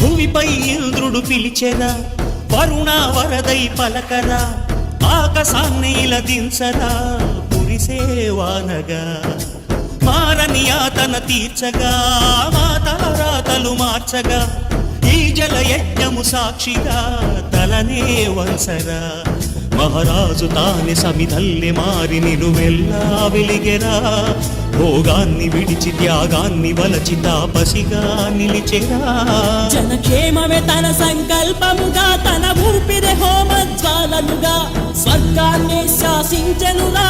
భూమిపై ఇంద్రుడు పిలిచెదా వరుణ వరదై పలకరా ఆకాశాన్ని ఇలదించరా పురిసేవానగా మారని ఆతన తీర్చగా? మాతారాతలు మార్చగా? ఈ జల యజ్ఞము సాక్షిగా తలనే వంసరా మహారాజు తానే సమిధల్లె మారి నిలువెల్లా వెలిగెరా. భోగాన్ని విడిచి త్యాగాన్ని వలచి తాపసిగా నిలిచెరా. జనక్షేమమే తన సంకల్పముగా తన ఊపిరి హోమజ్వాలనుగా స్వర్గాన్ని శాసించనురా